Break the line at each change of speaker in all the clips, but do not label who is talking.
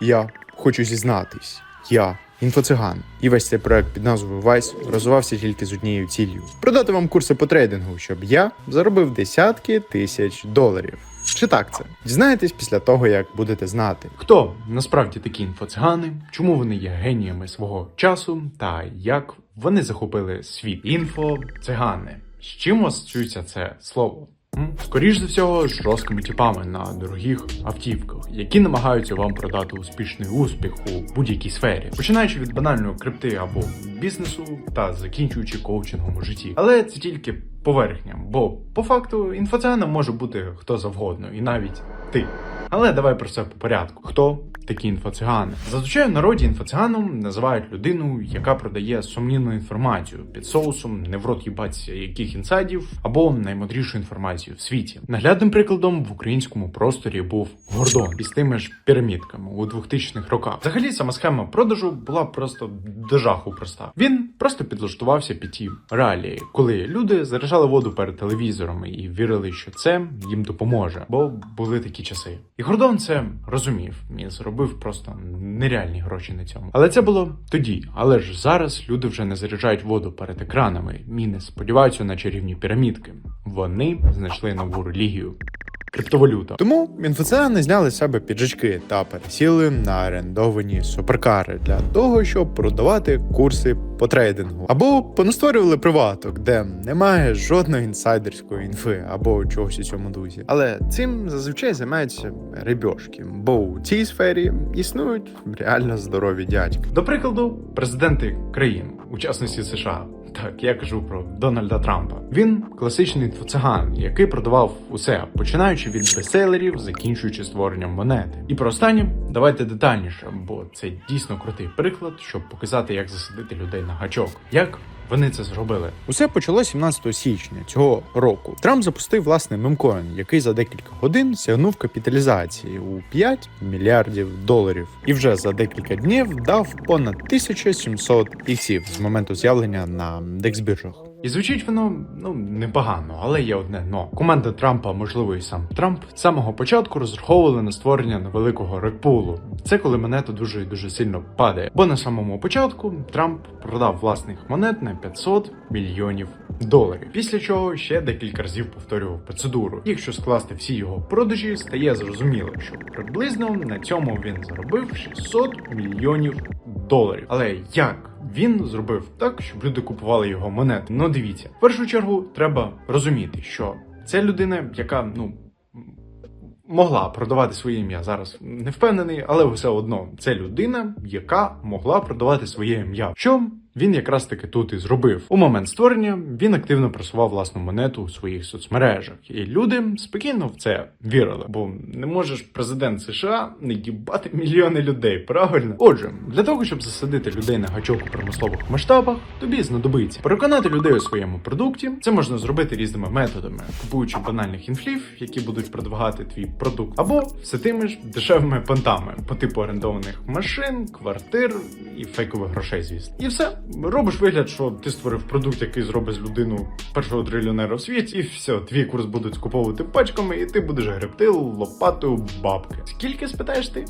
Я хочу зізнатись. Я інфоциган. І весь цей проект під назвою Vice розвивався тільки з однією ціллю: продати вам курси по трейдингу, щоб я заробив десятки тисяч доларів. Чи так це? Дізнаєтесь після того, як будете знати.
Хто насправді такі інфоцигани, чому вони є геніями свого часу, та як вони захопили світ інфоцигани? З чим асоціюється це слово? М? Скоріш за всього, з жорсткими тіпами на дорогих автівках, які намагаються вам продати успішний успіх у будь-якій сфері, починаючи від банальної крипти або бізнесу та закінчуючи коучингом у житті. Але це тільки поверхня, бо по факту інфоциганом може бути хто завгодно, і навіть ти. Але давай про це по порядку. Хто такі інфоцигани? Зазвичай в народі інфоциганом називають людину, яка продає сумнівну інформацію під соусом не в рот їбаться яких інсайдів або наймудрішу інформацію в світі. Наглядним прикладом в українському просторі був Гордон із тими ж пірамідками у 2000-х роках. Взагалі сама схема продажу була просто до жаху проста. Він просто підлаштувався під ті реалії, коли люди заряджали воду перед телевізорами і вірили, що це їм допоможе, бо були такі часи. І Гордон це розумів і зробив просто нереальні гроші на цьому. Але це було тоді. Але ж зараз люди вже не заряджають воду перед екранами і не сподіваються на чарівні пірамідки. Вони знайшли нову релігію. Криптовалюта.
Тому інфоцигани зняли з себе піджачки та пересіли на орендовані суперкари для того, щоб продавати курси по трейдингу, або понастворювали приваток, де немає жодної інсайдерської інфи або чогось у цьому дузі. Але цим зазвичай займаються рибьошки, бо у цій сфері існують реально здорові дядьки.
До прикладу, президенти країн, у частності США. Так, я кажу про Дональда Трампа. Він класичний інфоциган, який продавав усе, починаючи від бестселерів, закінчуючи створенням монети. І про останнє давайте детальніше, бо це дійсно крутий приклад, щоб показати, як засадити людей на гачок. Як вони це зробили?
Усе почалося 17 січня цього року. Трамп запустив власний мемкоін, який за декілька годин сягнув капіталізації у 5 мільярдів доларів, і вже за декілька днів дав понад 1700 іксів з моменту з'явлення на дексбіржах.
І звучить воно ну непогано, але є одне но. Команда Трампа, можливо, і сам Трамп з самого початку розраховували на створення невеликого рекпулу. Це коли монета дуже і дуже сильно падає. Бо на самому початку Трамп продав власних монет на 500 мільйонів доларів. Після чого ще декілька разів повторював процедуру. Якщо скласти всі його продажі, стає зрозуміло, що приблизно на цьому він заробив 600 мільйонів доларів. Але як? Він зробив так, щоб люди купували його монети. Ну дивіться, в першу чергу треба розуміти, що це людина, яка ну. Могла продавати своє ім'я зараз не впевнений, але все одно це людина, яка могла продавати своє ім'я. Що він якраз таки тут і зробив. У момент створення він активно просував власну монету у своїх соцмережах, і люди спокійно в це вірили. Бо не можеш президент США не дібати мільйони людей, правильно? Отже, для того, щоб засадити людей на гачок у промислових масштабах, тобі знадобиться переконати людей у своєму продукті. Це можна зробити різними методами, купуючи банальних інфлів, які будуть продвигати твій продукт, або все тими ж дешевими понтами по типу орендованих машин, квартир і фейкових грошей, звісно. І все робиш вигляд, що ти створив продукт, який зробить людину першого трильйонера в світі, і все, твій курс будуть скуповувати пачками, і ти будеш гребти лопатою бабки. Скільки спитаєш ти?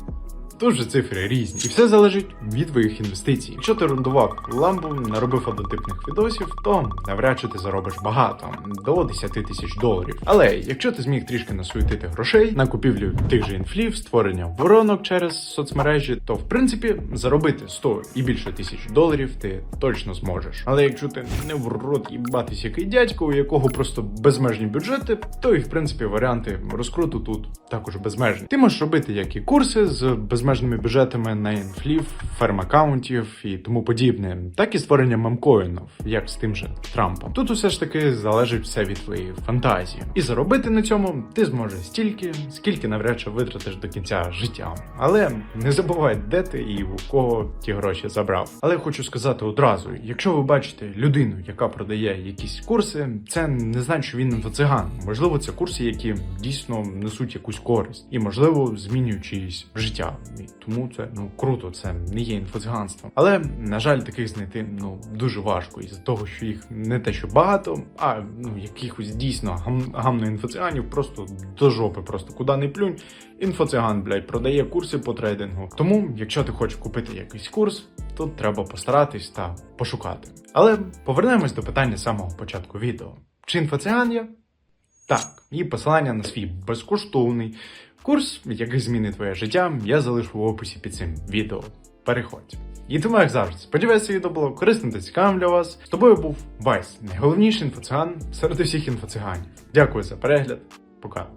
Же цифри різні, і все залежить від твоїх інвестицій. Якщо ти орендував ламбу, наробив однотипних відосів, то навряд чи ти заробиш багато до 10 тисяч доларів. Але якщо ти зміг трішки насуетити грошей на купівлю тих же інфлів, створення воронок через соцмережі, то в принципі заробити 100 і більше тисяч доларів ти точно зможеш. Але якщо ти не в рот їбатись який дядько, у якого просто безмежні бюджети, то і в принципі варіанти розкруту тут також безмежні. Ти можеш робити як і курси з безмежними бюджетами на інфлів, ферм-аккаунтів і тому подібне, так і створення мемкоїнів, як з тим же Трампом. Тут усе ж таки залежить все від твоєї фантазії. І заробити на цьому ти зможеш стільки, скільки навряд чи витратиш до кінця життя. Але не забувай, де ти і у кого ті гроші забрав. Але хочу сказати одразу: якщо ви бачите людину, яка продає якісь курси, це не значить, що він інфоциган. Можливо, це курси, які дійсно несуть якусь користь, і можливо змінюють чиїсь життя. І тому це ну круто, це не є інфоциганством. Але на жаль, таких знайти ну дуже важко із-за того, що їх не те, що багато, а ну якихось дійсно гам, гамно інфоциганів просто до жопи, просто куди не плюнь. Інфоциган, блядь, продає курси по трейдингу. Тому, якщо ти хочеш купити якийсь курс, то треба постаратись та пошукати. Але повернемось до питання з самого початку відео. Чи інфоциган є? Так, і посилання на свій безкоштовний курс, який змінить твоє життя, я залишу в описі під цим відео. Переходь. І тому, як завжди, сподіваюся, відео було корисним та цікавим для вас. З тобою був Вайс, найголовніший інфоциган серед усіх інфоциганів. Дякую за перегляд. Пока.